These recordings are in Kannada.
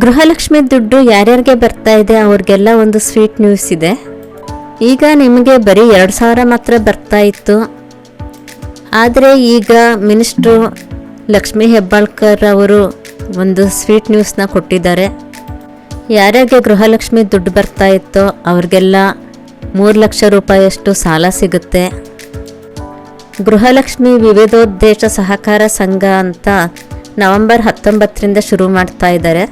ಗೃಹಲಕ್ಷ್ಮಿ ದುಡ್ಡು ಯಾರ್ಯಾರಿಗೆ ಬರ್ತಾ ಇದೆ, ಅವ್ರಿಗೆಲ್ಲ ಒಂದು ಸ್ವೀಟ್ ನ್ಯೂಸ್ ಇದೆ. ಈಗ ನಿಮಗೆ ಬರೀ ಎರಡು ಸಾವಿರ ಮಾತ್ರ ಬರ್ತಾ ಇತ್ತು. ಆದರೆ ಈಗ ಮಿನಿಸ್ಟ್ರು ಲಕ್ಷ್ಮೀ ಹೆಬ್ಬಾಳ್ಕರ್ ಅವರು ಒಂದು ಸ್ವೀಟ್ ನ್ಯೂಸ್ನ ಕೊಟ್ಟಿದ್ದಾರೆ. ಯಾರ್ಯಾರಿಗೆ ಗೃಹಲಕ್ಷ್ಮಿ ದುಡ್ಡು ಬರ್ತಾ ಇತ್ತೋ, ಅವ್ರಿಗೆಲ್ಲ ಮೂರು ಲಕ್ಷ ರೂಪಾಯಿಯಷ್ಟು ಸಾಲ ಸಿಗುತ್ತೆ. ಗೃಹಲಕ್ಷ್ಮಿ ವಿವಿಧೋದ್ದೇಶ ಸಹಕಾರ ಸಂಘ ಅಂತ ನವೆಂಬರ್ ಹತ್ತೊಂಬತ್ತರಿಂದ ಶುರು ಮಾಡ್ತಾ ಇದ್ದಾರೆ.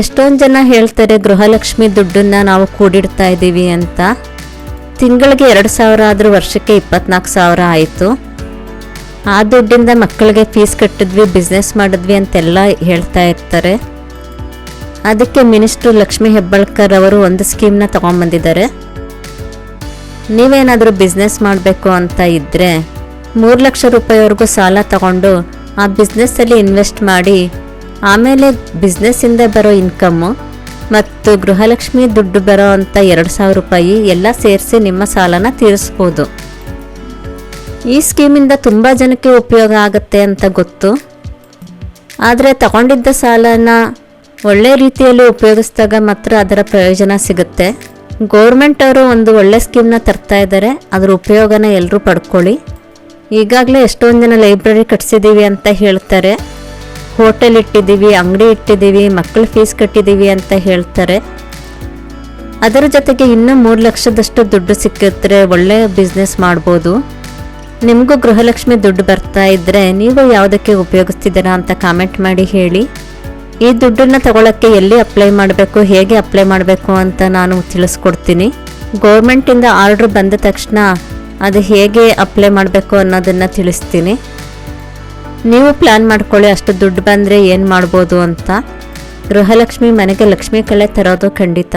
ಎಷ್ಟೊಂದು ಜನ ಹೇಳ್ತಾರೆ ಗೃಹಲಕ್ಷ್ಮಿ ದುಡ್ಡನ್ನು ನಾವು ಕೂಡಿಡ್ತಾ ಇದ್ದೀವಿ ಅಂತ. ತಿಂಗಳಿಗೆ ಎರಡು ಸಾವಿರ ಆದರೂ ವರ್ಷಕ್ಕೆ ಇಪ್ಪತ್ನಾಲ್ಕು ಸಾವಿರ ಆಯಿತು. ಆ ದುಡ್ಡಿಂದ ಮಕ್ಕಳಿಗೆ ಫೀಸ್ ಕಟ್ಟಿದ್ವಿ ಬಿಸ್ನೆಸ್ ಮಾಡಿದ್ವಿ ಅಂತೆಲ್ಲ ಹೇಳ್ತಾ ಇರ್ತಾರೆ. ಅದಕ್ಕೆ ಮಿನಿಸ್ಟ್ರು ಲಕ್ಷ್ಮಿ ಹೆಬ್ಬಾಳ್ಕರ್ ಅವರು ಒಂದು ಸ್ಕೀಮ್ನ ತೊಗೊಂಬಂದಿದ್ದಾರೆ. ನೀವೇನಾದರೂ ಬಿಸ್ನೆಸ್ ಮಾಡಬೇಕು ಅಂತ ಇದ್ದರೆ ಮೂರು ಲಕ್ಷ ರೂಪಾಯಿವರೆಗೂ ಸಾಲ ತಗೊಂಡು ಆ ಬಿಸ್ನೆಸ್ಸಲ್ಲಿ ಇನ್ವೆಸ್ಟ್ ಮಾಡಿ ಆಮೇಲೆ ಬಿಸ್ನೆಸ್ಸಿಂದ ಬರೋ ಇನ್ಕಮ್ಮು ಮತ್ತು ಗೃಹಲಕ್ಷ್ಮಿ ದುಡ್ಡು ಬರೋ ಅಂಥ ಎರಡು ಸಾವಿರ ರೂಪಾಯಿ ಎಲ್ಲ ಸೇರಿಸಿ ನಿಮ್ಮ ಸಾಲನ ತೀರಿಸ್ಬೋದು. ಈ ಸ್ಕೀಮಿಂದ ತುಂಬ ಜನಕ್ಕೆ ಉಪಯೋಗ ಆಗುತ್ತೆ ಅಂತ ಗೊತ್ತು. ಆದರೆ ತಗೊಂಡಿದ್ದ ಸಾಲನ ಒಳ್ಳೆ ರೀತಿಯಲ್ಲಿ ಉಪಯೋಗಿಸಿದಾಗ ಮಾತ್ರ ಅದರ ಪ್ರಯೋಜನ ಸಿಗುತ್ತೆ. ಗೌರ್ಮೆಂಟ್ ಅವರು ಒಂದು ಒಳ್ಳೆ ಸ್ಕೀಮ್ನ ತರ್ತಾ ಇದ್ದಾರೆ, ಅದರ ಉಪಯೋಗನ ಎಲ್ಲರೂ ಪಡ್ಕೊಳ್ಳಿ. ಈಗಾಗಲೇ ಎಷ್ಟೊಂದು ಜನ ಲೈಬ್ರರಿ ಕಟ್ಸಿದ್ದೀವಿ ಅಂತ ಹೇಳ್ತಾರೆ. ಹೋಟೆಲ್ ಇಟ್ಟಿದ್ದೀವಿ, ಅಂಗಡಿ ಇಟ್ಟಿದ್ದೀವಿ ಮಕ್ಕಳ ಫೀಸ್ ಕಟ್ಟಿದ್ದೀವಿ ಅಂತ ಹೇಳ್ತಾರೆ. ಅದರ ಜೊತೆಗೆ ಇನ್ನೂ ಮೂರು ಲಕ್ಷದಷ್ಟು ದುಡ್ಡು ಸಿಕ್ಕಿದ್ರೆ ಒಳ್ಳೆಯ ಬಿಸ್ನೆಸ್ ಮಾಡ್ಬೋದು. ನಿಮಗೂ ಗೃಹಲಕ್ಷ್ಮಿ ದುಡ್ಡು ಬರ್ತಾ ಇದ್ದರೆ ನೀವು ಯಾವುದಕ್ಕೆ ಉಪಯೋಗಿಸ್ತಿದ್ದೀರಾ ಅಂತ ಕಾಮೆಂಟ್ ಮಾಡಿ ಹೇಳಿ. ಈ ದುಡ್ಡನ್ನು ತಗೊಳ್ಳೋಕ್ಕೆ ಎಲ್ಲಿ ಅಪ್ಲೈ ಮಾಡಬೇಕು, ಹೇಗೆ ಅಪ್ಲೈ ಮಾಡಬೇಕು ಅಂತ ನಾನು ತಿಳಿಸ್ಕೊಡ್ತೀನಿ. ಗೌರ್ಮೆಂಟಿಂದ ಆರ್ಡ್ರ್ ಬಂದ ತಕ್ಷಣ ಅದು ಹೇಗೆ ಅಪ್ಲೈ ಮಾಡಬೇಕು ಅನ್ನೋದನ್ನು ತಿಳಿಸ್ತೀನಿ. ನೀವು ಪ್ಲ್ಯಾನ್ ಮಾಡ್ಕೊಳ್ಳಿ ಅಷ್ಟು ದುಡ್ಡು ಬಂದರೆ ಏನು ಮಾಡ್ಬೋದು ಅಂತ. ಗೃಹಲಕ್ಷ್ಮಿ ಮನೆಗೆ ಲಕ್ಷ್ಮೀ ಕಳೆ ತರೋದು ಖಂಡಿತ.